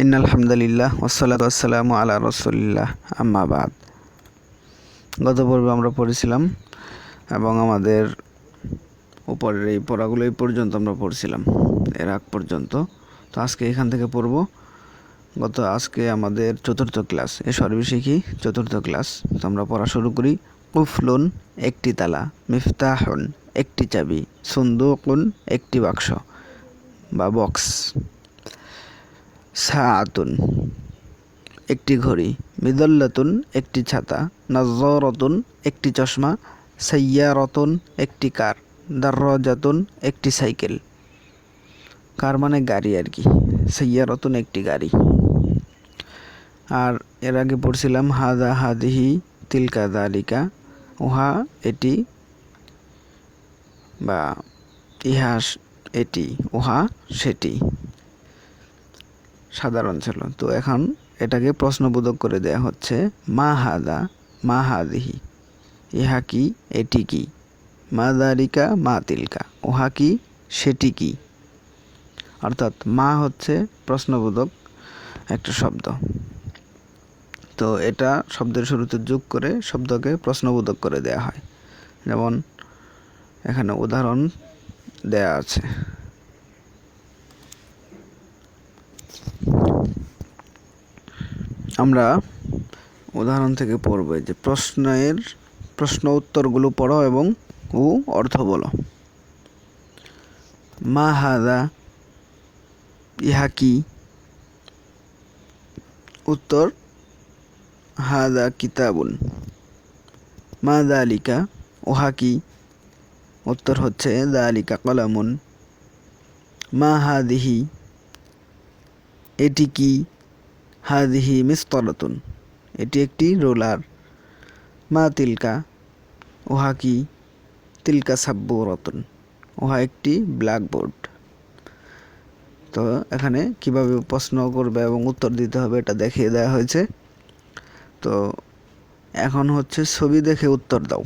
In আলহামদুলিল্লাহ ওসালাত আসসালাম আলা রসুলিল্লাহ আম্মাবাদ গত পর্বে আমরা পড়েছিলাম এবং আমাদের উপরের এই পড়াগুলো এই পর্যন্ত আমরা পড়ছিলাম, এর আগ পর্যন্ত। তো আজকে এখান থেকে পড়ব। গত আজকে আমাদের চতুর্থ ক্লাস, এ সর্বশিখী চতুর্থ ক্লাস। তো আমরা পড়া শুরু করি, কুফলুন একটি তালা, মিফতাহুন একটি চাবি, সুন্দুকুন একটি বাক্স বা বক্স। সাআতুন, একটি ঘড়ি, মিদল্লাতুন, একটি ছাতা নজরতুন একটি চশমা, সাইয়ারতুন, একটি কার, দার্রজাতুন, একটি সাইকেল। কার মানে গাড়ি আর কি, সাইয়ারতুন একটি গাড়ি। আর এর আগে পড়ছিলাম, হাদা হাদিহি তিলকা দালিকা, উহা এটি বা ইহাস এটি, উহা সেটি। সাধারণ ছিল। তো এখন এটাকে প্রশ্নবোধক করে দেয়া হচ্ছে, মা হাদা, মা হাদিহি, ইহা কি, এটি কি? মা দারিকা, মা তিলকা, উহা কি, সেটি কি? অর্থাৎ মা হচ্ছে প্রশ্নবোধক একটা শব্দ। তো এটা শব্দের শুরুতে যোগ করে শব্দকে প্রশ্নবোধক করে দেয়া হয়। যেমন এখানে উদাহরণ দেয়া আছে। আমরা উদাহরণ থেকে পড়ব যে প্রশ্নের প্রশ্ন উত্তরগুলো পড়ো এবং ও অর্থ বলো। মা হাদা, ইহা কি? উত্তর, হাদা কিতাবুন। মা দালিকা, ওহা কি? উত্তর হচ্ছে দালিকা কলামুন। মা হাদিহি, এটি কি? হাদিহি মিস্তরাতুন। এটি একটি রোলার। মা তিলকা, উহা কি? তিলকা সাব্বরতুন। ওহা একটি ব্ল্যাকবোর্ড। তো এখানে কীভাবে প্রশ্ন করবে এবং উত্তর দিতে হবে এটা দেখিয়ে দেওয়া হয়েছে। তো এখন হচ্ছে ছবি দেখে উত্তর দাও।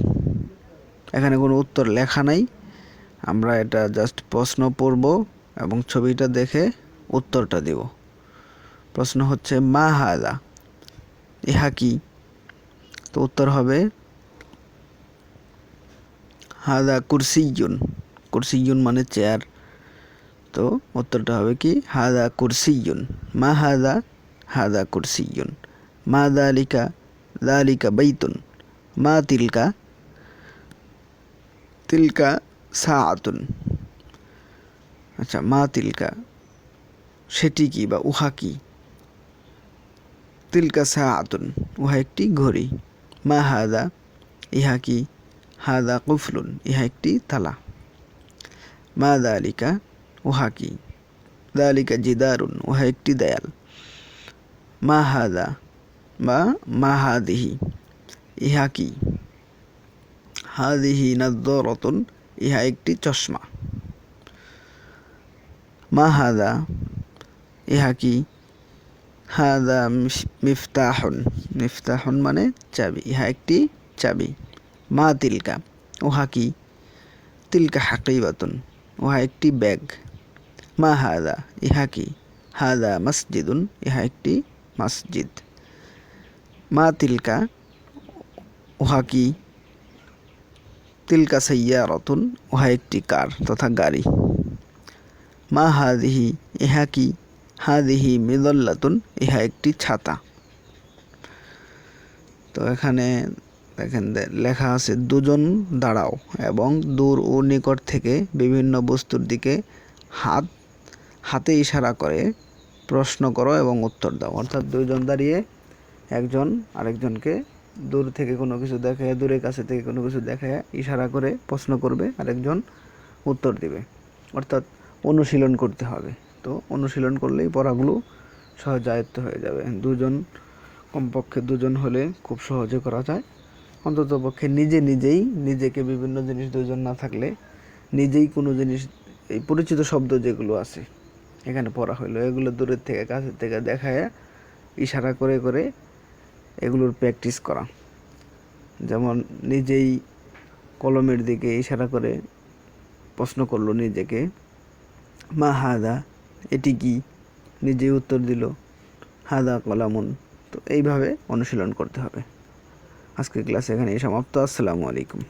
এখানে কোনো উত্তর লেখা নাই। আমরা এটা জাস্ট প্রশ্ন পড়ব এবং ছবিটা দেখে উত্তরটা দেব। প্রশ্ন হচ্ছে, মা হাদা? ইহা কি? তো উত্তর হবে, হাদা কুরসিয়ুন। কুরসিয়ুন মানে চেয়ার। তো উত্তরটা হবে কি, হাদা কুরসিয়ুন। মা হাদা? হাদা কুরসিয়ুন। মা দালিকা? দালিকা বাইতুন। মা তিলকা? তিলকা সাআতুন। আচ্ছা মা তিলকা। সেটি কি বা উহা কি? তিলকা সাআতুন, উহা একটি ঘড়ি। মা হাদা, ইহা কি? হাদা কুফলুন, ইহা একটি তালা মা দালিকা, উহা কি? দালিকা জিদারুন, উহা একটি দেয়াল। মা হাদা, বা মা হাদিহি, ইহা কি? হাদিহি নাদ্দরতুন ইহা একটি চশমা। মা হাদা, ইহা কি? হাদা মিফতাহুন মিফতাহুন মানে চাবি, ইহা একটি চাবি। মা তিলকা, উহা কি? তিলকা হাকিবাতুন, উহা একটি ব্যাগ। মা হাদা, ইহা কি? হাদা মসজিদুন, ইহা একটি মসজিদ। মা তিলকা, উহা কি? তিলকা রতুন উহা একটি কার তথা গাড়ি। মা হাদিহি, ইহা কি? হাদিহি মিদল্লাতুন, ইহা একটি ছাতা। তো এখানে দেখেন লেখা আছে, দুজন দাঁড়াও এবং দূর ও নিকট থেকে বিভিন্ন বস্তুর দিকে হাত, হাতে ইশারা করে প্রশ্ন করো এবং উত্তর দাও। অর্থাৎ দুজন দাঁড়িয়ে একজন আরেকজনকে দূর থেকে কোনো কিছু দেখে দূরের কাছে থেকে কোনো কিছু দেখে ইশারা করে প্রশ্ন করবে, আরেকজন উত্তর দিবে। অর্থাৎ অনুশীলন করতে হবে। তো অনুশীলন করলেই পড়াগুলো সহজ আয়ত্ত হয়ে যাবে। দুজন কমপক্ষে দুজন হলে খুব সহজে করা যায়। অন্তত পক্ষে নিজে নিজেই নিজেকে বিভিন্ন জিনিস দুজন না থাকলে নিজেই কোনো জিনিস, এই পরিচিত শব্দ যেগুলো আছে, এখানে পড়া হইল, এগুলো দূরের থেকে, কাছের থেকে দেখায়, ইশারা করে করে এগুলোর প্র্যাকটিস করা। যেমন নিজেই কলমের দিকে ইশারা করে প্রশ্ন করল নিজেকে, মা হাদা এটি কি? নিজেই উত্তর দিল, হাদা কলামুন। তো এইভাবে অনুশীলন করতে হবে। আজকের ক্লাস এখানেই সমাপ্ত। আসসালামু আলাইকুম।